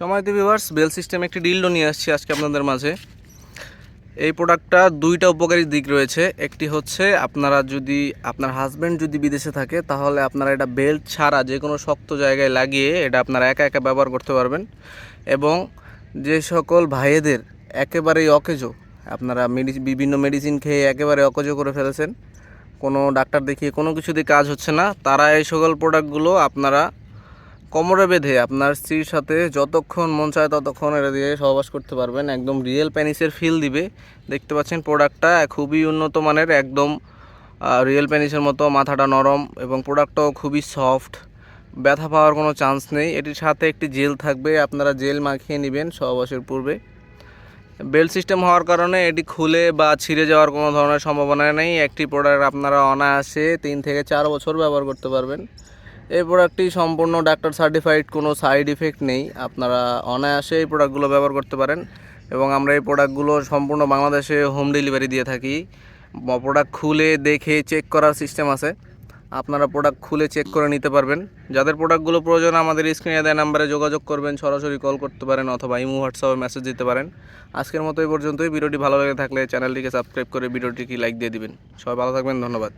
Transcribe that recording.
সময় viewers bell system একটি dildo নিয়ে আসছি আজকে আপনাদের মাঝে। এই প্রোডাক্টটা দুইটা উপকারী দিক রয়েছে। একটি হচ্ছে আপনারা যদি, আপনার হাজব্যান্ড যদি বিদেশে থাকে, তাহলে আপনারা এটা বেল্ট ছাড়া যে কোনো শক্ত জায়গায় লাগিয়ে এটা আপনারা একা একা ব্যবহার করতে পারবেন। এবং যে সকল ভাইয়েদের একেবারেই অকেজো, আপনারা মেডি, বিভিন্ন মেডিসিন খেয়ে একেবারে অকেজো করে ফেলেছেন, কোনো ডাক্তার দেখিয়ে কোনো কিছুতেই কাজ হচ্ছে না, তারা এই সকল প্রোডাক্টগুলো আপনারা কোমরে বেঁধে আপনার স্ত্রীর সাথে যতক্ষণ মন চায় ততক্ষণ এটা দিয়ে সহবাস করতে পারবেন। একদম রিয়েল প্যানিসের ফিল দিবে। দেখতে পাচ্ছেন প্রোডাক্টটা খুবই উন্নত মানের, একদম রিয়েল প্যানিসের মতো, মাথাটা নরম এবং প্রোডাক্টটাও খুবই সফট ব্যথা পাওয়ার কোনো চান্স নেই। এটির সাথে একটি জেল থাকবে, আপনারা জেল মাখিয়ে নেবেন সহবাসের পূর্বে। বেল্ট সিস্টেম হওয়ার কারণে এটি খুলে বা ছিঁড়ে যাওয়ার কোনো ধরনের সম্ভাবনা নেই। একটি প্রোডাক্ট আপনারা অনায়াসে তিন থেকে চার বছর ব্যবহার করতে পারবেন। এই প্রোডাক্টটি সম্পূর্ণ ডাক্তার সার্টিফাইড কোনো সাইড ইফেক্ট নেই। আপনারা অনায়াসে এই প্রোডাক্টগুলো ব্যবহার করতে পারেন। এবং আমরা এই প্রোডাক্টগুলো সম্পূর্ণ বাংলাদেশে হোম ডেলিভারি দিয়ে থাকি। প্রোডাক্ট খুলে দেখে চেক করার সিস্টেম আছে। আপনারা প্রোডাক্ট খুলে চেক করে নিতে পারবেন। যাদের প্রোডাক্টগুলো প্রয়োজন, আমাদের স্ক্রিনে দেয় নাম্বারে যোগাযোগ করবেন, সরাসরি কল করতে পারেন অথবা ইমো, হোয়াটসঅ্যাপে মেসেজ দিতে পারেন। আজকের মতো এই পর্যন্তই। ভিডিওটি ভালো লেগে থাকলে চ্যানেলটিকে সাবস্ক্রাইব করে ভিডিওটিকে লাইক দিয়ে দিবেন। সবাই ভালো থাকবেন, ধন্যবাদ।